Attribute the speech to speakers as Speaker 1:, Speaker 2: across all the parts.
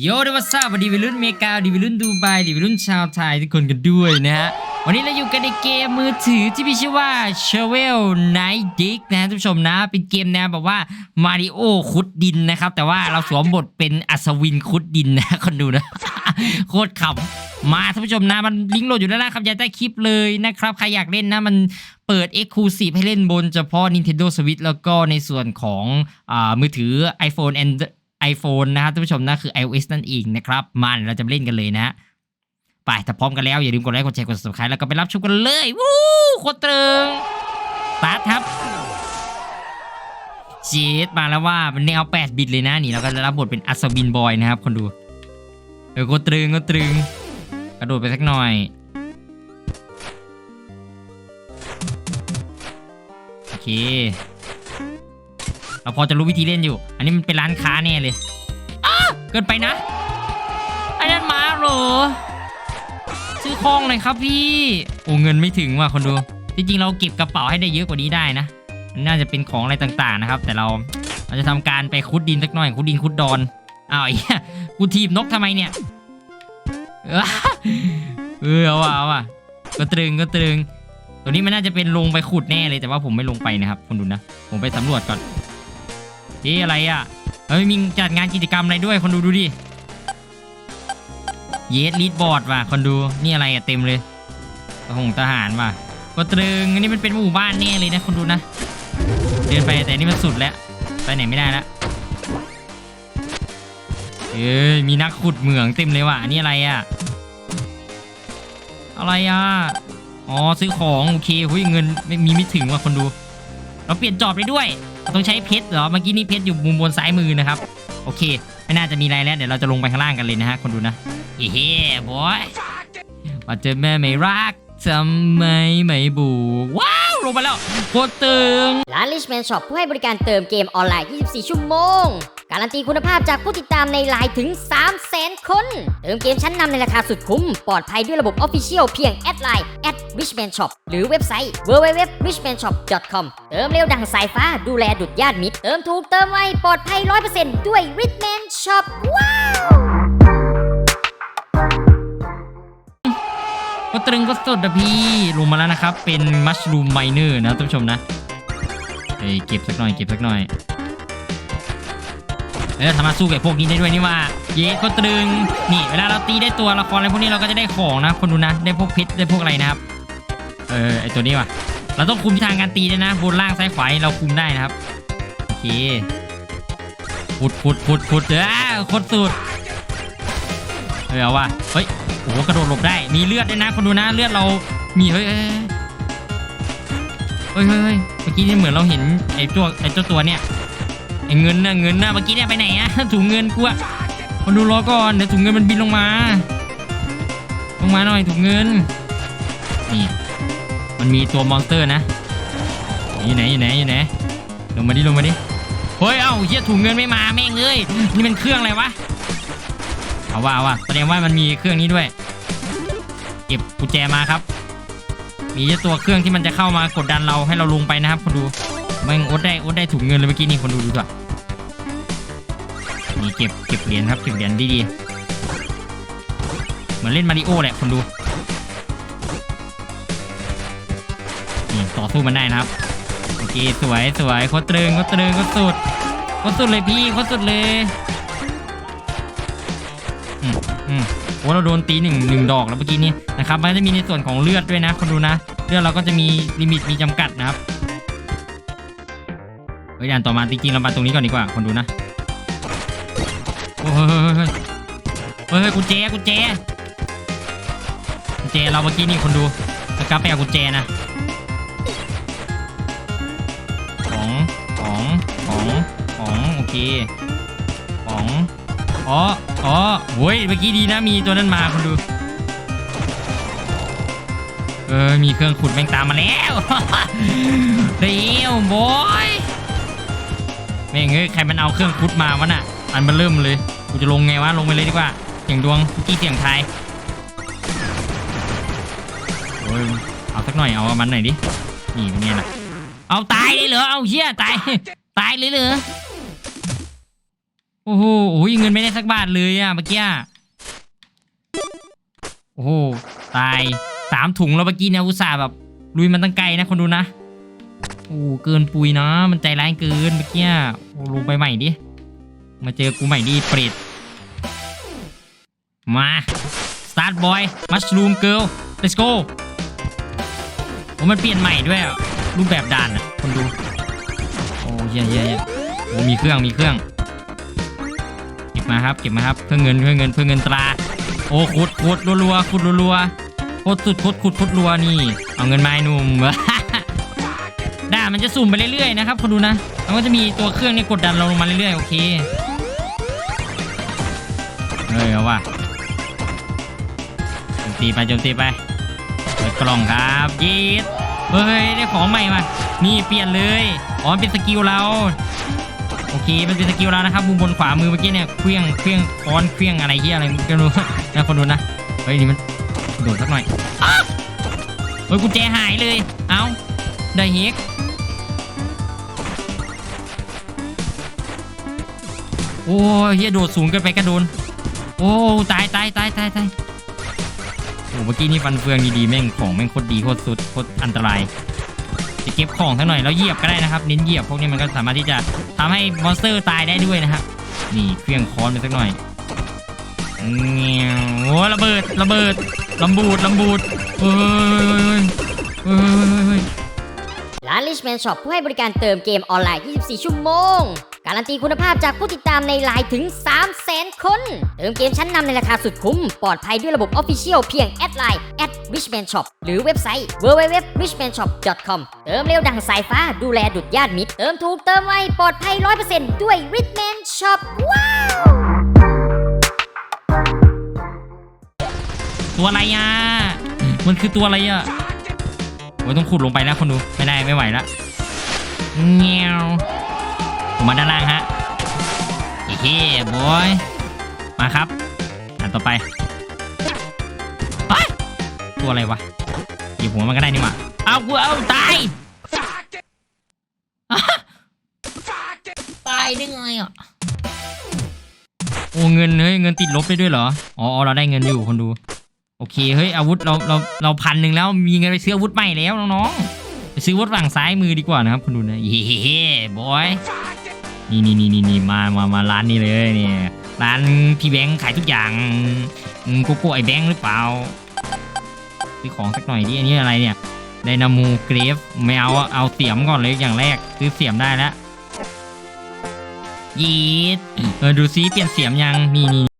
Speaker 1: โยเดวัสซาบดีวิรุ่นเมกาดีวิรุ่นดูไบดีวิรุ่นชาวไทยทุกคนกันด้วยนะฮะ วันนี้เราอยู่กันในเกมมือถือที่มีชื่อว่า Shovel Knight Dig นะฮะท่านผู้ชมนะ เป็นเกมแนวแบบว่ามาริโอคุดดินนะครับ แต่ว่าเราสวมบทเป็นอัศวินคุดดินนะคนดูนะ โคตรขำมาท่านผู้ชมนะ มันลิงก์โหลดอยู่แล้วนะครับอย่าใต้คลิปเลยนะครับ ใครอยากเล่นนะมันเปิด Exclusive ให้เล่นบนเฉพาะ Nintendo Switch แล้วก็ในส่วนของอมือถือ iPhone and iPhone นะครับท่านผู้ชมนะคือ iOS นั่นเองนะครับมาเดี๋ยวเราจะเล่นกันเลยนะไปถ้าพร้อมกันแล้วอย่าลืมกดไลค์กดแชร์กด subscribe แล้วก็ไปรับชมกันเลยวู้โคตรตรึงสตาร์ทครับเจดมาแล้วว่ามันแนว 8 บิตเลยนะนี่เราก็จะรับบทเป็นอัศวินบอยนะครับคนดูเออโคตรตรึงโคตรตรึงกระโดดไปสักหน่อยโอเค เราพอจะรู้วิธีเล่นอยู่ อันนี้มันเป็นร้านค้าแน่เลยอ้าเกินไปนะไอ้นั่นมาเหรอซื้อของเลยครับพี่โอ้เงินไม่ถึงว่ะคนดูจริงๆเราเก็บกระเป๋าให้ได้เยอะกว่านี้ได้นะมันน่าจะเป็นของอะไรต่างๆนะครับ แต่เราเราจะทำการไปคุดดินสักหน่อยคุดดินคุดดอนอ้าวไอ้กูทีบนกทำไมเนี่ยเออเออเอาว่ะเอาว่ะก็ตรึงก็ตรึงตัวนี้มันน่าจะเป็นลงไปขุดแน่เลยแต่ว่าผมไม่ลงไปนะครับคนดูนะ ผมไปสำรวจก่อน เอ๊ะอะไรอะเฮ้ยมีจัดงานกิจกรรมอะไรด้วยคนดูดูดิเยสลีดบอร์ดว่ะคนดูนี่อะไรอะเต็มเลยทหงทหารว่ะก็ตรึงอันนี้มันเป็นหมู่บ้านแน่เลยนะคนดูนะ เดินไปแต่นี่มันสุดแล้วไปไหนไม่ได้แล้วเอ้ยมีนักขุดเหมืองเต็มเลยว่ะอันนี้อะไรอะอะไรอะอ๋อซื้อของโอเคหุ้ยเงินไม่มีไม่ถึงว่ะคนดู เราเปลี่ยนจอบได้ด้วย ต้องใช้เพชรเหรอ เมื่อกี้นี่เพชรอยู่มุมบนซ้ายมือนะครับ โอเค ไม่น่าจะมีอะไรแล้ว เดี๋ยวเราจะลงไปข้างล่างกันเลยนะฮะ คนดูนะเฮ้บอยว่าเจอแม่ไม่รักทำไมไม่บูว้าว ลงไปแล้วโคตรตึง
Speaker 2: ร้านลิชแมนช็อปผู้ให้บริการเติมเกมออนไลน์ 24 ชั่วโมง การันตีคุณภาพจากผู้ติดตามในไลน์ถึง 300,000 คน เติมเกมชั้นนำในราคาสุดคุ้ม ปลอดภัยด้วยระบบ Official เพียงแอดไลน์ at richman shop หรือเว็บไซต์ www.richmanshop.com เติมเร็วดังสายฟ้าดูแลดุดญาติมิตร เติมถูกเติมไวปลอดภัย 100%ด้วย Richman Shop ว้าว
Speaker 1: ก็ตรึงก็สดอะพี่ลงมาแล้วนะครับ เป็นมัชรูมไมเนอร์นะท่านผู้ชมนะเฮ้ยเก็บสักหน่อยเก็บสักหน่อย ออทำมาสู้กับพวกนี้ได้ด้วยนี่ว่า เย้ก็ตรึง นี่เวลาเราตีได้ตัวละครอะไรพวกนี้เราก็จะได้ของนะคนดูนะ ได้พวกเพชรได้พวกอะไรนะครับ เออไอตัวนี้ว่ะ เราต้องคุมทิศทางการตีด้วยนะ บนล่างซ้ายขวาเราคุมได้นะครับ โอเคพุดพุดพุดพุดเออโคตรสุดเออเอาว่ะเฮ้ยโอ้โหกระโดดหลบได้ มีเลือดด้วยนะคนดูนะเลือดเรา มีเฮ้ยเฮ้ยเฮ้ยเมื่อกี้นี่เหมือนเราเห็นไอ้ตัวไอ้เจ้าตัวเนี่ย เงินนะเงินนะเมื่อกี้เนี่ยไปไหนอะถุงเงินกูอะคนดูรอก่อนเดี๋ยวถุงเงินมันบินลงมา ลงมาหน่อยถุงเงินนี่มันมีตัวมอนสเตอร์นะอยู่ไหนอยู่ไหนอยู่ไหนลงมาดิลงมาดิเฮ้ยเอ้าเฮียถุงเงินไม่มาแม่งเอ้ยนี่มันเครื่องอะไรวะเอาว่าเอาว่าแสดงว่ามันมีเครื่องนี้ด้วย เก็บกุญแจมาครับ มีตัวเครื่องที่มันจะเข้ามากดดันเราให้เราลงไปนะครับคนดูแม่งอดได้อดได้ถุงเงินเลยเมื่อกี้นี่คนดูดูด้วย นี่เก็บเก็บเหรียญครับเก็บเหรียญดีๆเหมือนเล่นมาริโอแหละคนดูนี่ต่อสู้มันได้นะครับโอเคสวยสวยโคตรตรึงโคตรตรึงโคตรสุดโคตรสุดเลยพี่โคตรสุดเลยอืมอืมโอ้เราโดนตีหนึ่งหนึ่งดอกแล้วเมื่อกี้นี้นะครับมันจะมีในส่วนของเลือดด้วยนะคนดูนะ เลือดเราก็จะมีลิมิตมีจำกัดนะครับเฮ้ยด่านต่อมาจริงๆเรามาตรงนี้ก่อนดีกว่าคนดูนะ ฮ้ยเฮ้ยกุญแจกุญแจกุญแจเราเมื่อกี้นี่คนดูแล้วกลับไปเอากุญแจนะของของของของโอเคของอ๋ออ๋อโว้ยเมื่อกี้ดีนะมีตัวนั้นมาคุณดูเออมีเครื่องขุดแม่งตามมาแล้วเดี๋ยวบอยแม่งเอ้ยใครมันเอาเครื่องขุดมาวะน่ะอันมันเริ่มเลยกูจะลงไงวะลงไปเลยดีกว่า สียงดวงคุกกี้เสียงไทายโอ้ยเอาสักหน่อยเอามันหน่อยดินี่เป็นไงล่ะเอาตายเลยเหรอเอาเฮียตายตายเลยเหรอโอ้โหโอ้ยเงินไม่ได้สักบาทเลยอะเมื่อกี้อะโอ้โหตายสามถุงแล้วเมื่อกี้เนี่ยอุตส่าห์แบบลุยมันตั้งไกลนะคนดูนะโอ้เกินปุยนะมันใจร้ายเกินเมื่อกี้อะโอ้ลงไปใหม่ดิมาเจอกูใหม่ดิเปรต มาสตาร์ทบอยมัชรูมเกิล let's go โอ้มันเปลี่ยนใหม่ด้วยรูปแบบด่านอะคนดู โอ้เย่เย่เย่โอ้มีเครื่องมีเครื่อง เก็บมาครับเก็บมาครับเพื่อเงินเพื่อเงินเพื่อเงินตรา โอ้ขุดขุดรัวๆขุดรัวๆโคตรสุดขุดขุดขุดรัวนี่ เอาเงินมาให้หนุ่มด่ามันจะสุ่มไปเรื่อยๆนะครับคนดูนะมันก็จะมีตัวเครื่องนี่กดดันเราลงมาเรื่อยๆโอเคเฮ้ยเอาว่ะ ตีไปโจมตีไปเปิดกล่องครับยีดเฮ้ยได้ของใหม่มานี่เปลี่ยนเลยอ๋อเป็นสกิลเราโอเคมันเป็นสกิลแล้วนะครับมุมบนขวามือเมื่อกี้เนี่ยเครื่องเครื่องค้อนเครื่องอะไรเฮียอะไรก็รู้นะคนดูนะเฮ้ยนี่มันโดดสักหน่อยอ้าเฮ้ยกุญแจหายเลยเอ้าได้เฮกโอ้ยเฮียโดดสูงเกินไปกระโดนโอ้ตายตายตายตายตาย โอ้เมื่อกี้นี่ฟันเฟืองดีๆแม่งของแม่งโคตรดีโคตรสุดโคตรอันตรายจะเก็บของสักหน่อยแล้วเหยียบก็ได้นะครับเน้นเหยียบพวกนี้มันก็สามารถที่จะทำให้มอนสเตอร์ตายได้ด้วยนะครับนี่เครื่องค้อนไปสักหน่อยเงี้ยวโอ้ระเบิดระเบิดลำบูดลำบูดเฮ้ยเฮ้ยเฮ้ยเฮ้ย
Speaker 2: ร้าน Richman Shop ผู้ให้บริการเติมเกมออนไลน์ 24 ชั่วโมง การันตีคุณภาพจากผู้ติดตามในไลน์ถึง 300,000 คน เติมเกมชั้นนำในราคาสุดคุ้ม ปลอดภัยด้วยระบบ Official เพียงแอดไลน์ @richman shop หรือเว็บไซต์ www.richmanshop.com เติมเร็วดังสายฟ้าดูแลดุดญาติมิตร เติมถูกเติมไวปลอดภัย 100%ด้วย Richman Shop ว้าว
Speaker 1: ตัวอะไรอะ มันคือตัวอะไรอะโอ้ยต้องขุดลงไปแล้วคนดู ไม่ได้ไม่ไหวละเงี้ยว ผมมาด้านล่างฮะเฮ้บอยมาครับอันต่อไปเฮ้ยตัวอะไรวะหยิบหัวมันก็ได้นี่หว่าเอากูเอาตายตายได้ไงอะโอ้เงินเฮ้ยเงินติดลบได้ด้วยเหรออ๋อเราได้เงินอยู่คนดู โอเคเฮ้ยอาวุธเราเราเราพันหนึ่งแล้วมีเงินไปซื้ออาวุธใหม่แล้วน้องๆไปซื้ออาวุธฝั่งซ้ายมือดีกว่านะครับคุณดูนะเย้บอย นี่นี่นี่นี่นี่มามามาร้านนี้เลยเนี่ยร้านพี่แบงค์ขายทุกอย่างอืมโกโก้ไอแบงค์หรือเปล่าซื้อของสักหน่อยดิอันนี้อะไรเนี่ยไดนามูเกรฟไม่เอาอะเอาเสียมก่อนเลยอย่างแรกซื้อเสียมได้แล้วยีดเออดูซิเปลี่ยนเสียมยังนี่นี่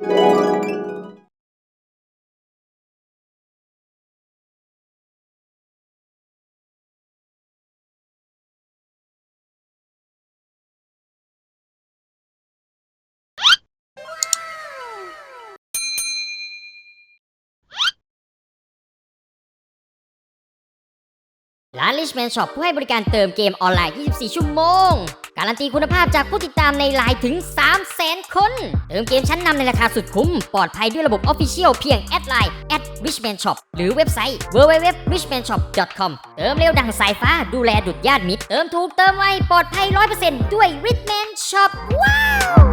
Speaker 2: ร้าน Richman Shop ผู้ให้บริการเติมเกมออนไลน์ 24 ชั่วโมง การันตีคุณภาพจากผู้ติดตามในไลน์ถึง 300,000 คน เติมเกมชั้นนำในราคาสุดคุ้ม ปลอดภัยด้วยระบบ Official เพียงแอดไลน์ at richman shop หรือเว็บไซต์ www.richmanshop.com เติมเร็วดังสายฟ้าดูแลดุดญาติมิตร เติมถูกเติมไวปลอดภัย 100%ด้วย Richman Shop ว้าว